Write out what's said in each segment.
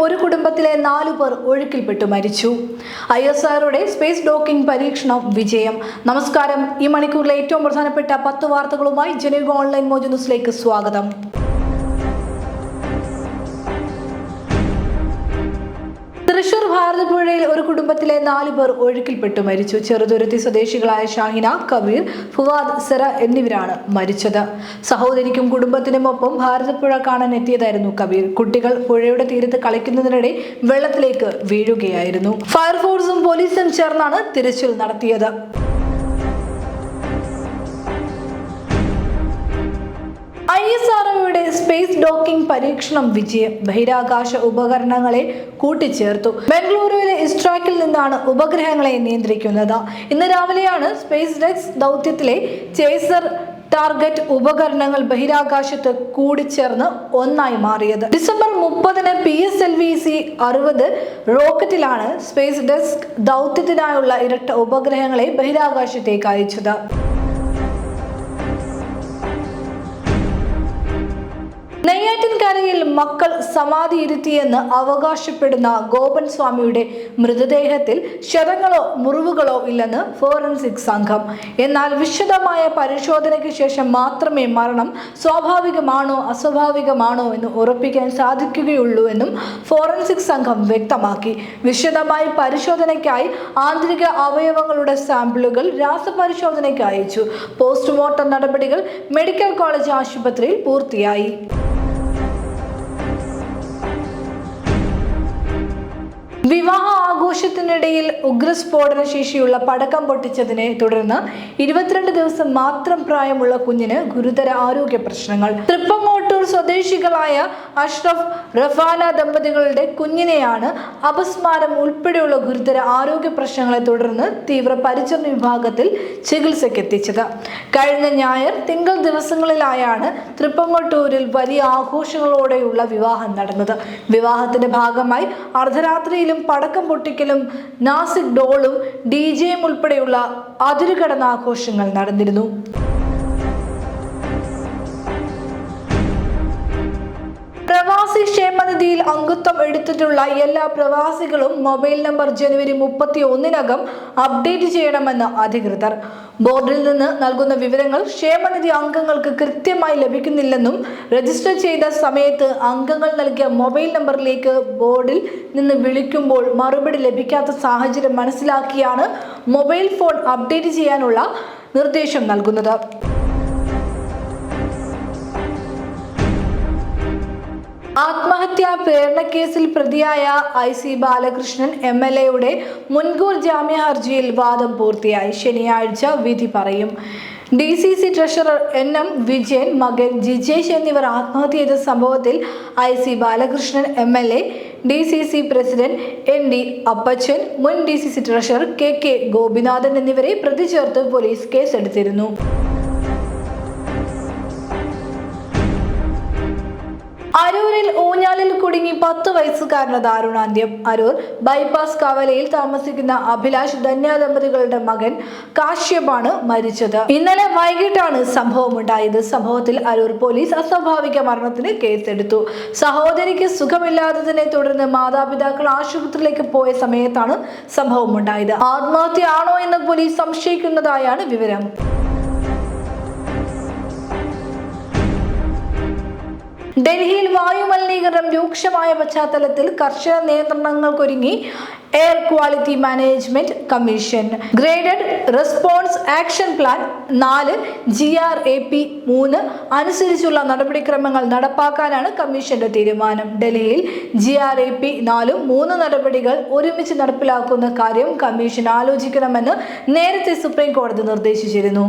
ഒരു കുടുംബത്തിലെ നാലു പേർ ഒഴുക്കിൽപ്പെട്ടു മരിച്ചു. ഐ എസ് ആറുടെ സ്പേസ് ഡോക്കിംഗ് പരീക്ഷണം വിജയം. നമസ്കാരം. ഈ മണിക്കൂറിലെ ഏറ്റവും പ്രധാനപ്പെട്ട പത്ത് വാർത്തകളുമായി ജനീവ ഓൺലൈൻ മോജ് ന്യൂസിലേക്ക് സ്വാഗതം. തൃശൂർ ഭാരതപ്പുഴയിൽ ഒരു കുടുംബത്തിലെ നാലു പേർ ഒഴുക്കിൽപ്പെട്ടു മരിച്ചു. ചെറുതുരുത്തി സ്വദേശികളായ ഷാഹിന കബീർ ഫുവാദ് സെറ എന്നിവരാണ് മരിച്ചത്. സഹോദരിക്കും കുടുംബത്തിനുമൊപ്പം ഭാരതപ്പുഴ കാണാൻ എത്തിയതായിരുന്നു കബീർ. കുട്ടികൾ പുഴയുടെ തീരത്ത് കളിക്കുന്നതിനിടെ വെള്ളത്തിലേക്ക് വീഴുകയായിരുന്നു. ഫയർഫോഴ്സും പോലീസും ചേർന്നാണ് തിരച്ചിൽ നടത്തിയത്. ഐ എസ് ആർഒയുടെ സ്പേസ് ഡോക്കിംഗ് പരീക്ഷണം വിജയം ബഹിരാകാശ ഉപകരണങ്ങളെ കൂട്ടിച്ചേർത്തു. ബംഗളൂരുവിലെ ഇസ്ട്രാക്കിൽ നിന്നാണ് ഉപഗ്രഹങ്ങളെ നിയന്ത്രിക്കുന്നത്. ഇന്ന് രാവിലെയാണ് സ്പേസ് ഡെക്സ് ദൗത്യത്തിലെ ചേസർ ടാർഗറ്റ് ഉപകരണങ്ങൾ ബഹിരാകാശത്ത് കൂടിച്ചേർന്ന് ഒന്നായി മാറിയത്. ഡിസംബർ മുപ്പതിന് P S L V C അറുപത് റോക്കറ്റിലാണ് സ്പേസ് ഡെസ്ക് ദൗത്യത്തിനായുള്ള ഇരട്ട ഉപഗ്രഹങ്ങളെ ബഹിരാകാശത്തേക്ക് അയച്ചത്. നെയ്യാറ്റിൻകരയിൽ മക്കൾ സമാധി ഇരുത്തിയെന്ന് അവകാശപ്പെടുന്ന ഗോപൻ സ്വാമിയുടെ മൃതദേഹത്തിൽ ക്ഷതങ്ങളോ മുറിവുകളോ ഇല്ലെന്ന് ഫോറൻസിക് സംഘം. എന്നാൽ വിശദമായ പരിശോധനയ്ക്ക് ശേഷം മാത്രമേ മരണം സ്വാഭാവികമാണോ അസ്വാഭാവികമാണോ എന്ന് ഉറപ്പിക്കാൻ സാധിക്കുകയുള്ളൂ എന്നും ഫോറൻസിക് സംഘം വ്യക്തമാക്കി. വിശദമായ പരിശോധനയ്ക്കായി ആന്തരിക അവയവങ്ങളുടെ സാമ്പിളുകൾ രാസപരിശോധനയ്ക്ക് അയച്ചു. പോസ്റ്റ്മോർട്ടം നടപടികൾ മെഡിക്കൽ കോളേജ് ആശുപത്രിയിൽ പൂർത്തിയായി. ಭಾಷೆ ആഘോഷത്തിനിടയിൽ ഉഗ്രസ്ഫോടന ശേഷിയുള്ള പടക്കം പൊട്ടിച്ചതിനെ തുടർന്ന് ഇരുപത്തിരണ്ട് ദിവസം മാത്രം പ്രായമുള്ള കുഞ്ഞിന് ഗുരുതര ആരോഗ്യ പ്രശ്നങ്ങൾ. തൃപ്പങ്ങോട്ടൂർ സ്വദേശികളായ അഷ്റഫ് റഫാന ദമ്പതികളുടെ കുഞ്ഞിനെയാണ് അപസ്മാരം ഉൾപ്പെടെയുള്ള ഗുരുതര ആരോഗ്യ പ്രശ്നങ്ങളെ തുടർന്ന് തീവ്ര പരിചരണ വിഭാഗത്തിൽ ചികിത്സയ്ക്ക് എത്തിച്ചത് കഴിഞ്ഞ ഞായർ തിങ്കൾ ദിവസങ്ങളിലായാണ് തൃപ്പങ്ങോട്ടൂരിൽ വലിയ ആഘോഷങ്ങളോടെയുള്ള വിവാഹം നടന്നത്. വിവാഹത്തിന്റെ ഭാഗമായി അർദ്ധരാത്രിയിലും പടക്കം പൊട്ടിക്കലും നാസിക് ഡോളും ഡി ജെയും ഉൾപ്പെടെയുള്ള അതിരുകടന്ന ആഘോഷങ്ങൾ നടന്നിരുന്നു. അംഗത്വം എടുത്തിട്ടുള്ള എല്ലാ പ്രവാസികളും മൊബൈൽ നമ്പർ ജനുവരി മുപ്പത്തി ഒന്നിനകം അപ്ഡേറ്റ് ചെയ്യണമെന്ന് അധികൃതർ. ബോർഡിൽ നിന്ന് നൽകുന്ന വിവരങ്ങൾ ക്ഷേമനിധി അംഗങ്ങൾക്ക് കൃത്യമായി ലഭിക്കുന്നില്ലെന്നും രജിസ്റ്റർ ചെയ്ത സമയത്ത് അംഗങ്ങൾ നൽകിയ മൊബൈൽ നമ്പറിലേക്ക് ബോർഡിൽ നിന്ന് വിളിക്കുമ്പോൾ മറുപടി ലഭിക്കാത്ത സാഹചര്യം മനസ്സിലാക്കിയാണ് മൊബൈൽ ഫോൺ അപ്ഡേറ്റ് ചെയ്യാനുള്ള നിർദ്ദേശം നൽകുന്നത്. ആത്മഹത്യാ പ്രേരണക്കേസിൽ പ്രതിയായ I C Balakrishnan M L എയുടെ മുൻകൂർ ജാമ്യ ഹർജിയിൽ വാദം പൂർത്തിയായി. ശനിയാഴ്ച വിധി പറയും. D C C treasurer N M Vijayan മകൻ ജിജേഷ് എന്നിവർ ആത്മഹത്യ ചെയ്ത സംഭവത്തിൽ I C Balakrishnan M L A D C C president N D Appachan മുൻ D C C treasurer K K Gopinathan എന്നിവരെ പ്രതി ചേർത്ത് പോലീസ് കേസെടുത്തിരുന്നു. അരൂരിൽ ഊഞ്ഞാലിൽ കുടുങ്ങി പത്ത് വയസ്സുകാരന് ദാരുണാന്ത്യം. അരൂർ ബൈപ്പാസ് കവലയിൽ താമസിക്കുന്ന അഭിലാഷ് ധന്യ ദമ്പതികളുടെ മകൻ കാശ്യപാണ് മരിച്ചത്. ഇന്നലെ വൈകിട്ടാണ് സംഭവം ഉണ്ടായത് സംഭവത്തിൽ അരൂർ പോലീസ് അസ്വാഭാവിക മരണത്തിന് കേസെടുത്തു. സഹോദരിക്ക് സുഖമില്ലാത്തതിനെ തുടർന്ന് മാതാപിതാക്കൾ ആശുപത്രിയിലേക്ക് പോയ സമയത്താണ് സംഭവം ഉണ്ടായത് ആത്മഹത്യയാണോ എന്ന് പോലീസ് സംശയിക്കുന്നതായാണ് വിവരം. ഡൽഹിയിൽ വായുമലിനീകരണം രൂക്ഷമായ പശ്ചാത്തലത്തിൽ കർശന നിയന്ത്രണങ്ങൾക്കൊരുങ്ങി air quality management commission graded response action plan നാല് ജി ആർ എ പി മൂന്ന് അനുസരിച്ചുള്ള നടപടിക്രമങ്ങൾ നടപ്പാക്കാനാണ് കമ്മീഷന്റെ തീരുമാനം. ഡൽഹിയിൽ ജി ആർ എ പി നാലും മൂന്ന് നടപടികൾ ഒരുമിച്ച് നടപ്പിലാക്കുന്ന കാര്യം കമ്മീഷൻ ആലോചിക്കണമെന്ന് നേരത്തെ സുപ്രീം കോടതി നിർദ്ദേശിച്ചിരുന്നു.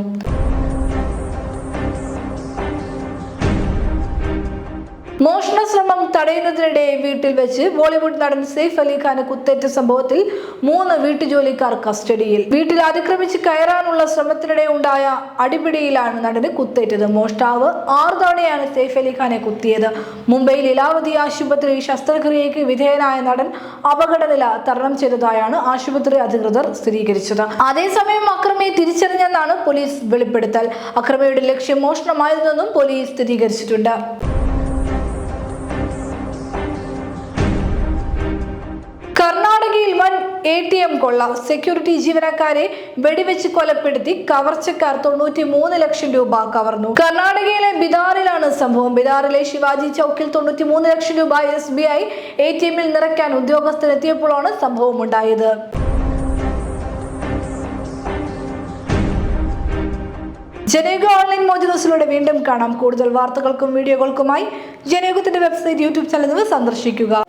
മോഷണ ശ്രമം തടയുന്നതിനിടെ വീട്ടിൽ വെച്ച് ബോളിവുഡ് നടൻ സെയ്ഫ് അലി ഖാന് കുത്തേറ്റ സംഭവത്തിൽ മൂന്ന് വീട്ടുജോലിക്കാർ കസ്റ്റഡിയിൽ. വീട്ടിൽ അതിക്രമിച്ച് കയറാനുള്ള ശ്രമത്തിനിടെ ഉണ്ടായ അടിപിടിയിലാണ് നടന് കുത്തേറ്റത്. മോഷ്ടാവ് ആറു തവണയാണ് സെയ്ഫ് അലി ഖാനെ കുത്തിയത്. മുംബൈ ലീലാവതി ആശുപത്രി ശസ്ത്രക്രിയയ്ക്ക് വിധേയനായ നടൻ അപകടനില തരണം ചെയ്തതായാണ് ആശുപത്രി അധികൃതർ സ്ഥിരീകരിച്ചത്. അതേസമയം അക്രമിയെ തിരിച്ചറിഞ്ഞെന്നാണ് പോലീസ് വെളിപ്പെടുത്തൽ. അക്രമിയുടെ ലക്ഷ്യം മോഷണമായിരുന്നെന്നും പോലീസ് സ്ഥിരീകരിച്ചിട്ടുണ്ട്. എ ടി എം കൊള്ള സെക്യൂരിറ്റി ജീവനക്കാരെ വെടിവെച്ച് കൊലപ്പെടുത്തി കവർച്ചക്കാർ തൊണ്ണൂറ്റി മൂന്ന് ലക്ഷം രൂപ കവർന്നു. കർണാടകയിലെ ബിദാറിലാണ് സംഭവം. ബിദാറിലെ ശിവാജി ചൌക്കിൽ തൊണ്ണൂറ്റി മൂന്ന് ലക്ഷം രൂപ S B I A T എമ്മിൽ നിറയ്ക്കാൻ ഉദ്യോഗസ്ഥരെത്തിയപ്പോഴാണ് സംഭവം ഉണ്ടായത് ജനയുഗ ഓൺലൈൻ മോജ് വീണ്ടും കാണാം. കൂടുതൽ വാർത്തകൾക്കും വീഡിയോകൾക്കുമായി ജനയുഗത്തിന്റെ വെബ്സൈറ്റ് യൂട്യൂബ് ചാനൽ സന്ദർശിക്കുക.